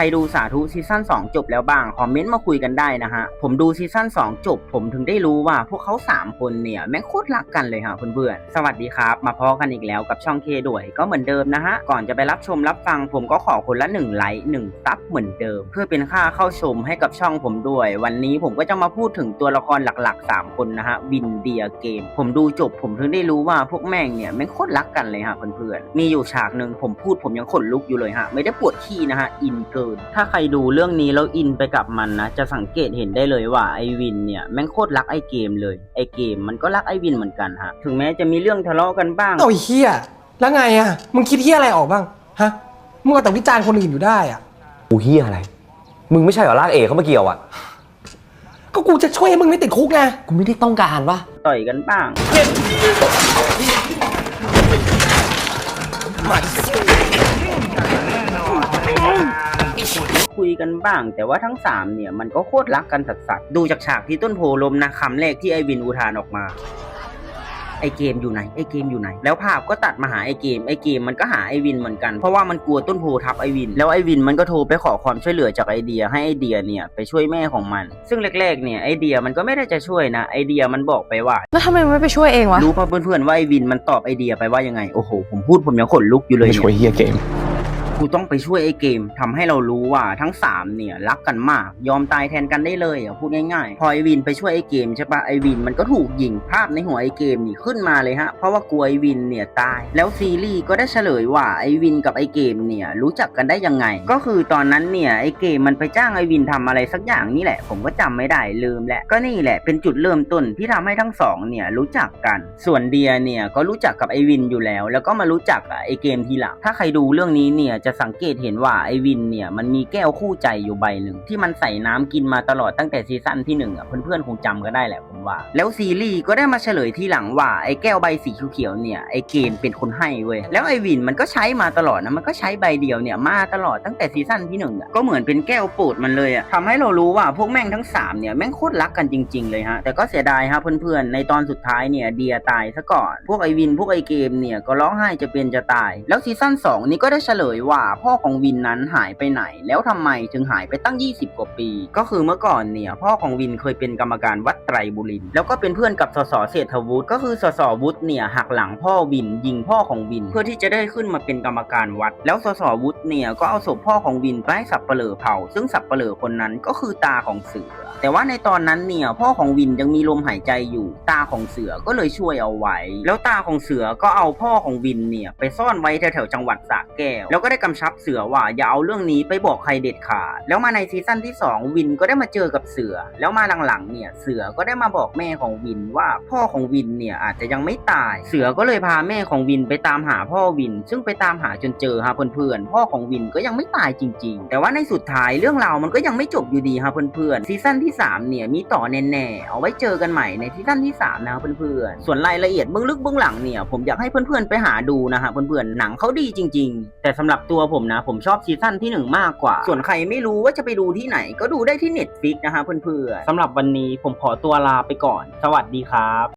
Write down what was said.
ครดูสาธุซีซั่น2 จบแล้วบ้าง คอมเมนต์มาคุยกันได้นะฮะ ผมดูซีซั่น2 จบ ผมถึงได้รู้ว่าพวกเขา 3 คนเนี่ย แม่งโคตรรักกันเลยฮะเพื่อนๆสวัสดีครับ มาพอกันอีกแล้วกับช่องเคด้วยก็เหมือนเดิมนะฮะ ก่อนจะไปรับชมรับฟัง ผมก็ขอคนละ 1 ไลค์1ซับเหมือนเดิม เพื่อเป็นค่าเข้าชมให้กับช่องผมด้วย วันนี้ผมก็จะมาพูดถึงตัวละครหลักๆ 3 คนนะฮะวินเดียเกม ผมดูจบ ผมถึงได้รู้ว่าพวกแม่งเนี่ยแม่งโคตรรักกันเลยฮะเพื่อนๆมีอยู่ฉากหนึ่งผมพูดผมยังขนลุกอยู่เลยฮะไม่ได้ปวดขี้นะฮะอินเกิน ถ้าใครดูเรื่องนี้แล้วอินไปกับมันนะ จะสังเกตเห็นได้เลยว่าไอวินเนี่ยแม่งโคตรรักไอเกมเลย ไอเกมมันก็รักไอวินเหมือนกันฮะ ถึงแม้จะมีเรื่องทะเลาะกันบ้างเอาไอ้เฮียแล้วไงอะมึงคิดเฮียอะไรออกบ้าง ฮะ มึงเอาแต่วิจารณ์คนอื่นอยู่ได้อะกูเฮียอะไร มึงไม่ใช่เหรอลากเอกเข้ามาเกี่ยวอะก็กูจะช่วยให้มึงไม่ติดคุกไง กูไม่ได้ต้องการวะต่อยกันบ้าง กันบ้าง แต่ว่าทั้งสามเนี่ยมันก็โคตรรักกันสัสๆดูจากฉากที่ต้นโพลมนะคำแรกที่ไอวินอุทานออกมาไอเกมอยู่ไหนไอเกมอยู่ไหน แล้วภาพก็ตัดมาหาไอเกมไอเกมมันก็หาไอวินเหมือนกันเพราะว่ามันกลัวต้นโพทับไอวิน แล้วไอวินมันก็โทรไปขอความช่วยเหลือจากไอเดียให้ไอเดียเนี่ยไปช่วยแม่ของมัน ซึ่งแรกๆเนี่ยไอเดียมันก็ไม่ได้จะช่วยนะไอเดียมันบอกไปว่าแล้วทำไมมึงไม่ไปช่วยเองวะรู้ป่ะเพื่อนๆว่าไอวินมันตอบไอเดียไปว่ายังไงโอ้โหผมพูดผมยังขนลุกอยู่เลยไม่เนี่ช่วยยเฮียเกม กูต้องไปช่วยไอเกมทำให้เรารู้ว่าทั้งสามเนี่ย รักกันมาก ยอมตายแทนกันได้เลยอะพูดง่ายๆ พอไอวินไปช่วยไอเกมใช่ปะไอวินมันก็ถูกยิงภาพในหัวไอเกมนี่ขึ้นมาเลยฮะ เพราะว่ากลัวไอวินเนี่ยตาย แล้วซีรีส์ก็ได้เฉลยว่าไอวินกับไอเกมเนี่ยรู้จักกันได้ยังไง ก็คือตอนนั้นเนี่ยไอเกมมันไปจ้างไอวินทำอะไรสักอย่างนี่แหละ ผมก็จำไม่ได้ลืมแหละก็นี่แหละเป็นจุดเริ่มต้นที่ทำให้ทั้งสองเนี่ยรู้จักกัน ส่วนเดียเนี่ยก็รู้จักกับไอวินอยู่แล้ว แล้วก็มารู้จักไอเกมทีหลังถ้าใครดูเรื่องนี้เนี่ยจะสังเกตเห็นว่าไอวินเนี่ยมันมีแก้วคู่ใจอยู่ใบหนึ่งที่มันใส่น้ำกินมาตลอดตั้งแต่ซีซั่นที่หนึ่งอะเพื่อนๆคงจำก็ได้แหละผมว่า แล้วซีรีส์ก็ได้มาเฉลยทีหลังว่าไอแก้วใบสีเขียวๆเนี่ยไอเกมเป็นคนให้เว้ยแล้วไอวินมันก็ใช้มาตลอดนะมันก็ใช้ใบเดียวเนี่ยมาตลอดตั้งแต่ซีซั่นที่หนึ่งอะก็เหมือนเป็นแก้วโปรดมันเลยอะทำให้เรารู้ว่าพวกแม่งทั้งสามเนี่ยแม่งโคตรรักกันจริง ๆเลยฮะแต่ก็เสียดายฮะเพื่อนๆในตอนสุดท้ายเนี่ยเดียตายซะก่อนพวกไอวินพวกไอเกมเนี่ยก็ร้องไห้จะเป็นจะตาย แล้วซีซั่น2นี่ก็ได้เฉลยว่าพ่อของวินนั้นหายไปไหน แล้วทำไมถึงหายไปตั้ง 20 กว่าปี ก็คือเมื่อก่อนเนี่ยพ่อของวินเคยเป็นกรรมการวัดไตรบุรินแล้วก็เป็นเพื่อนกับสสเศรษฐวุฒิก็คือสสวุฒิเนี่ยหักหลังพ่อวินยิงพ่อของวิน เพื่อที่จะได้ขึ้นมาเป็นกรรมการวัด แล้วสสวุฒิเนี่ยก็เอาศพพ่อของวินไปให้สับเปลือเผาซึ่งสับเปลือคนนั้นก็คือตาของเสือแต่ว่าในตอนนั้นเนี่ยพ่อของวินยังมีลมหายใจอยู่ ตาของเสือก็เลยช่วยเอาไว้ แล้วตาของเสือก็เอาพ่อของวินเนี่ยไปซ่อนไว้แถวๆจังหวัดสระแก้ว แล้วก็ได้กำชับเสือว่าอย่าเอาเรื่องนี้ไปบอกใครเด็ดขาด แล้วมาในซีซั่นที่ 2 วินก็ได้มาเจอกับเสือ แล้วมาหลังๆเนี่ยเสือก็ได้มาบอกแม่ของวินว่าพ่อของวินเนี่ยอาจจะยังไม่ตาย เสือก็เลยพาแม่ของวินไปตามหาพ่อวิน ซึ่งไปตามหาจนเจอฮะเพื่อนๆพ่อของวินก็ยังไม่ตายจริง ๆ แต่ว่าในสุดท้ายเรื่องราวมันก็ยังไม่จบอยู่ดีฮะเพื่อนๆซีซั่นที่ 3 เนี่ยมีต่อแน่ๆ เอาไว้เจอกันใหม่ในซีซั่นที่ 3 นะครับเพื่อนๆ ส่วนรายละเอียดเบื้องลึกเบื้องหลังเนี่ยผมอยากให้เพื่อนๆไปหาดูนะฮะเพื่อนๆ หนังเขาดีจริง ๆ แต่สำหรับตัวผมนะผมชอบซีซั่นที่ 1 มากกว่า ส่วนใครไม่รู้ว่าจะไปดูที่ไหนก็ดูได้ที่ Netflix นะฮะเพื่อนๆสำหรับวันนี้ผมขอตัวลาไปก่อน สวัสดีครับ